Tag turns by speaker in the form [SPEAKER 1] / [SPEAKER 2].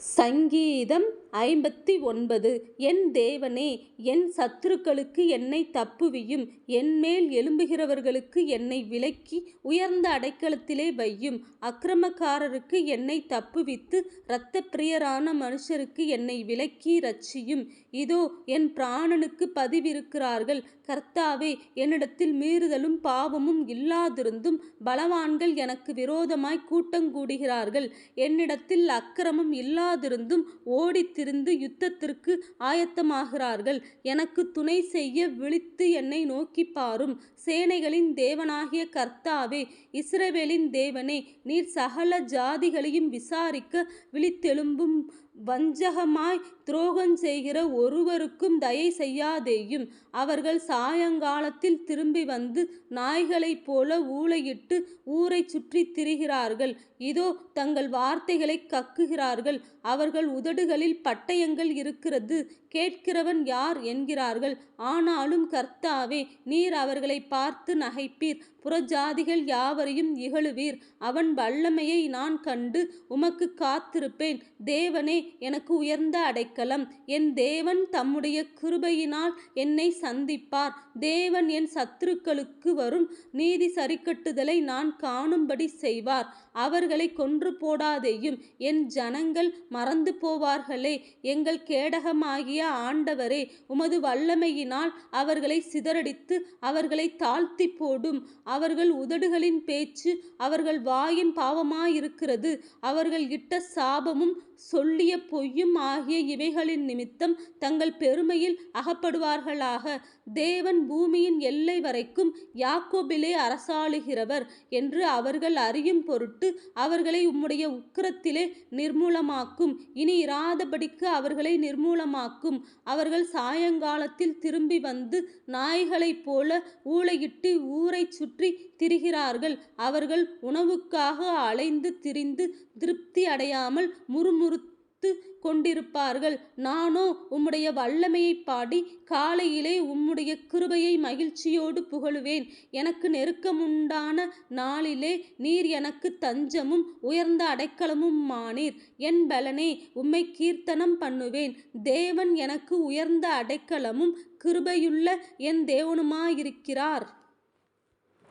[SPEAKER 1] சங்கீதம் ஐம்பத்தி ஒன்பது என் தேவனே என் சத்துருக்களுக்கு என்னை தப்புவியும் என்மேல் எழும்புகிறவர்களுக்கு என்னை விலக்கி உயர்ந்த அடைக்கலத்திலே வையும். அக்கிரமக்காரருக்கு என்னை தப்புவித்து இரத்தப்பிரியரான மனுஷருக்கு என்னை விலக்கி ரட்சியும் இதோ என் பிராணனுக்கு பதிவிருக்கிறார்கள். கர்த்தாவே என்னிடத்தில் மீறுதலும் பாவமும் இல்லாதிருந்தும் பலவான்கள் எனக்கு விரோதமாய் கூட்டங்கூடுகிறார்கள். என்னிடத்தில் அக்கிரமம் இல்லாதிருந்தும் ஓடித் வைத்திருந்து யுத்தத்திற்கு ஆயத்தமாகிறார்கள். எனக்கு துணை செய்ய விழித்து என்னை நோக்கி பாரும். சேனைகளின் தேவனாகிய கர்த்தாவே இஸ்ரவேலின் தேவனே நீர் சகல ஜாதிகளையும் விசாரிக்க விழித்தெழும்பும். வஞ்சகமாய் துரோகம் செய்கிற ஒருவருக்கும் தயை செய்யாதேயும். அவர்கள் சாயங்காலத்தில் திரும்பி வந்து நாய்களைப் போல ஊளையிட்டு ஊரைச் சுற்றி திரிகிறார்கள். இதோ தங்கள் வார்த்தைகளைக் கக்குகிறார்கள். அவர்கள் உதடுகளில் பட்டயங்கள் இருக்கிறது. கேட்கிறவன் யார் என்கிறார்கள். ஆனாலும் கர்த்தாவே நீர் அவர்களை பார்த்து நகைப்பீர். புறஜாதிகள் யாவரையும் இகழுவீர். அவன் வல்லமையை நான் கண்டு உமக்கு காத்திருப்பேன். தேவனே எனக்கு உயர்ந்த அடைக்கலம். என் தேவன் தம்முடைய கிருபையினால் என்னை சந்திப்பார். தேவன் என் சத்துருக்களுக்கு வரும் நீதி சரிக்கட்டுதலை நான் காணும்படி செய்வார். அவர்களை கொன்று போடாதேயும். என் ஜனங்கள் மறந்து போவார்களே. எங்கள் கேடகமாகிய ஆண்டவரே உமது வல்லமையினால் அவர்களை சிதறடித்து அவர்களை தாழ்த்தி போடும். அவர்கள் உதடுகளின் பேச்சு அவர்கள் வாயின் பாவமாயிருக்கிறது. அவர்கள் இட்ட சாபமும் சொல்லிய பொய்யும் ஆகிய இவைகளின் நிமித்தம் தங்கள் பெருமையில் அகப்படுவார்களாக. தேவன் பூமியின் எல்லை வரைக்கும் யாக்கோபிலே அரசாளுகிறவர் என்று அவர்கள் அறியும் பொருட்டு அவர்களை உம்முடைய உக்கிரத்திலே நிர்மூலமாக்கும். இனி மணிக்கு அவர்களை நிர்மூலமாக்கும். அவர்கள் சாயங்காலத்தில் திரும்பி வந்து நாய்களைப் போல ஊளையிட்டு ஊரைச் சுற்றி திரிகிறார்கள். அவர்கள் உணவுக்காக அலைந்து திரிந்து திருப்தி அடையாமல் முறுமுறுத்து கொண்டிருப்பார்கள். நானோ உம்முடைய வல்லமையைப் பாடி காலையிலே உம்முடைய கிருபையை மகிழ்ச்சியோடு புகழுவேன். எனக்கு நெருக்கமுண்டான நாளிலே நீர் எனக்கு தஞ்சமும் உயர்ந்த அடைக்கலமுமானீர். என் பலனே உம்மை கீர்த்தனம் பண்ணுவேன். தேவன் எனக்கு உயர்ந்த அடைக்கலமும் கிருபையுள்ள என் தேவனுமாயிருக்கிறார்.